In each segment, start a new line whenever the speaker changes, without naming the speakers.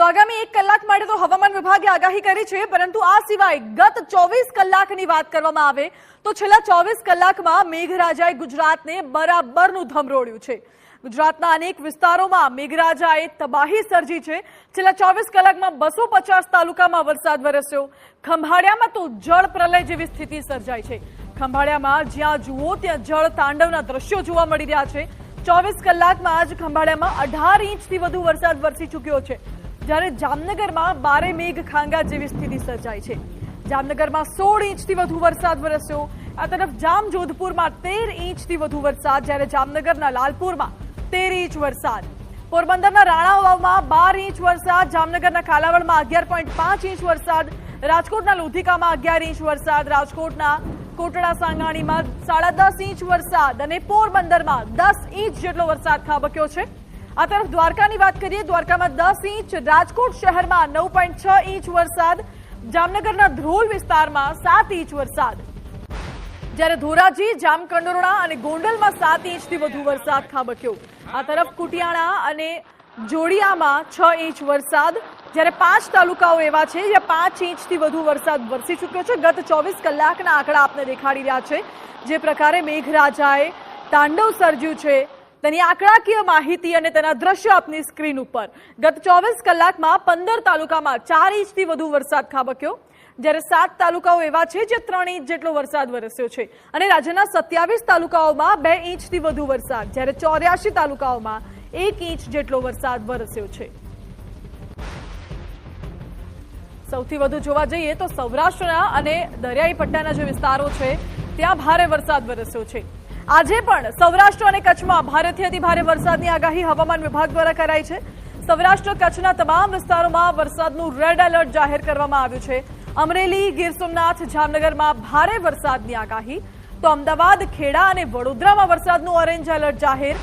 તો આગામી એક કલાક માટે તો હવામાન વિભાગે આગાહી કરી છે, પરંતુ આ સિવાય ગત ચોવીસ કલાકની વાત કરવામાં આવે તો છેલ્લા ચોવીસ કલાકમાં મેઘરાજાએ ગુજરાતને બરાબરનું ધમરોળ્યું છે. ગુજરાતના અનેક વિસ્તારોમાં મેઘરાજાએ તબાહી સર્જી છે. છેલ્લા ચોવીસ કલાકમાં બસો પચાસ તાલુકામાં વરસાદ વરસ્યો. ખંભાળિયામાં તો જળ પ્રલય જેવી સ્થિતિ સર્જાઈ છે. ખંભાળિયામાં જ્યાં જુઓ ત્યાં જળ તાંડવના દ્રશ્યો જોવા મળી રહ્યા છે. ચોવીસ કલાકમાં જ ખંભાળિયામાં અઢાર ઇંચથી વધુ વરસાદ વરસી ચૂક્યો છે. જ્યારે જામનગરમાં બારે મેઘ ખાંગા જેવી સ્થિતિ સર્જાઈ છે. જામનગરમાં સોળ ઇંચથી વધુ વરસાદ વરસ્યો. આ તરફ જામ જોધપુરમાં તેર ઇંચથી વધુ વરસાદ, જ્યારે જામનગરના લાલપુરમાં તેર ઇંચ વરસાદ. પોરબંદરના રાણાવાવમાં બાર ઇંચ વરસાદ, જામનગરના કાલાવડમાં અગિયાર પોઈન્ટ પાંચ ઇંચ વરસાદ, રાજકોટના લોધિકામાં અગિયાર ઇંચ વરસાદ, રાજકોટના કોટડા સાંગાણીમાં સાડા દસ ઇંચ વરસાદ અને પોરબંદરમાં દસ ઇંચ જેટલો વરસાદ ખાબક્યો છે. આ તરફ દ્વારકાની વાત કરીએ, દ્વારકામાં દસ ઇંચ રાજકોટ શહેરમાં નવ પોઈન્ટ છ ઇંચ વરસાદ, જામનગરના ધ્રોલ વિસ્તારમાં સાત ઇંચ વરસાદ. જ્યારે ધોરાજી, જામકંડોરણા અને ગોંડલમાં સાત ઇંચથી વધુ વરસાદ ખાબક્યો. આ તરફ કુટિયાણા અને જોડિયામાં છ ઇંચ વરસાદ. જ્યારે પાંચ તાલુકાઓ એવા છે જ્યાં પાંચ ઇંચથી વધુ વરસાદ વરસી ચૂક્યો છે. ગત ચોવીસ કલાકના આંકડા આપને દેખાડી રહ્યા છે. જે પ્રકારે મેઘરાજાએ તાંડવ સર્જ્યું છે તેની આંકડાકીય માહિતી અને તેના દ્રશ્ય આપની સ્ક્રીન ઉપર. ગત ચોવીસ કલાકમાં પંદર તાલુકામાં ચાર ઇંચથી વધુ વરસાદ ખાબક્યો. જ્યારે સાત તાલુકાઓ એવા છે જે ત્રણ ઇંચ જેટલો વરસાદ વરસ્યો છે. અને રાજ્યના સત્યાવીસ તાલુકાઓમાં બે ઇંચથી વધુ વરસાદ. જ્યારે ચોર્યાસી તાલુકાઓમાં એક ઇંચ જેટલો વરસાદ વરસ્યો છે. સૌથી વધુ જોવા જઈએ તો સૌરાષ્ટ્રના અને દરિયાઈ પટ્ટાના જે વિસ્તારો છે, ત્યાં ભારે વરસાદ વરસ્યો છે. આજે પણ સૌરાષ્ટ્ર અને કચ્છમાં ભારેથી ભારે વરસાદની આગાહી હવામાન વિભાગ દ્વારા કરાઈ છે. સૌરાષ્ટ્ર, કચ્છના તમામ વિસ્તારોમાં વરસાદનું રેડ એલર્ટ જાહેર કરવામાં આવ્યું છે. અમરેલી, ગીર સોમનાથ, જામનગરમાં ભારે વરસાદની આગાહી. તો અમદાવાદ, ખેડા અને વડોદરામાં વરસાદનું ઓરેન્જ એલર્ટ જાહેર.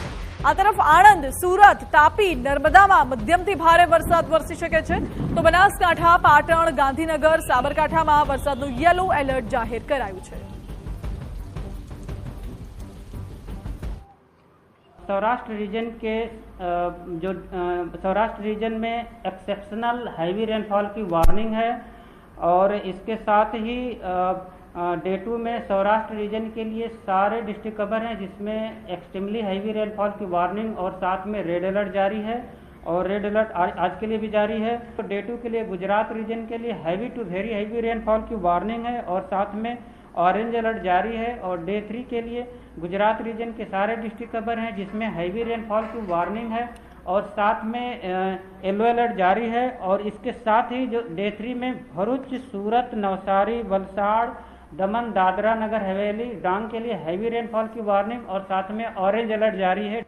આ તરફ આણંદ, સુરત, તાપી, નર્મદામાં મધ્યમથી ભારે વરસાદ વરસી શકે છે. તો બનાસકાંઠા, પાટણ, ગાંધીનગર, સાબરકાંઠામાં વરસાદનું યલો એલર્ટ જાહેર કરાયું છે.
सौराष्ट्र रीजन के जो सौराष्ट्र रीजन में एक्सेप्शनल हैवी रेनफॉल की वार्निंग है और इसके साथ ही डे टू में सौराष्ट्र रीजन के लिए सारे डिस्ट्रिक्ट कवर हैं जिसमें एक्सट्रीमली हैवी रेनफॉल की वार्निंग और साथ में रेड अलर्ट जारी है और रेड अलर्ट आज, आज के लिए भी जारी है। तो डे टू के लिए गुजरात रीजन के लिए heavy to very heavy rainfall की वार्निंग है और साथ में ऑरेंज अलर्ट जारी है और डे थ्री के लिए गुजरात रीजन के सारे डिस्ट्रिक्ट कवर हैं, जिसमें हैवी रेनफॉल की वार्निंग है और साथ में येलो अलर्ट जारी है और इसके साथ ही जो डे थ्री में भरूच, सूरत, नवसारी, वलसाड़, दमन, दादरा नगर, हवेली, डांग के लिए हैवी रेनफॉल की वार्निंग और साथ में ऑरेंज अलर्ट जारी है।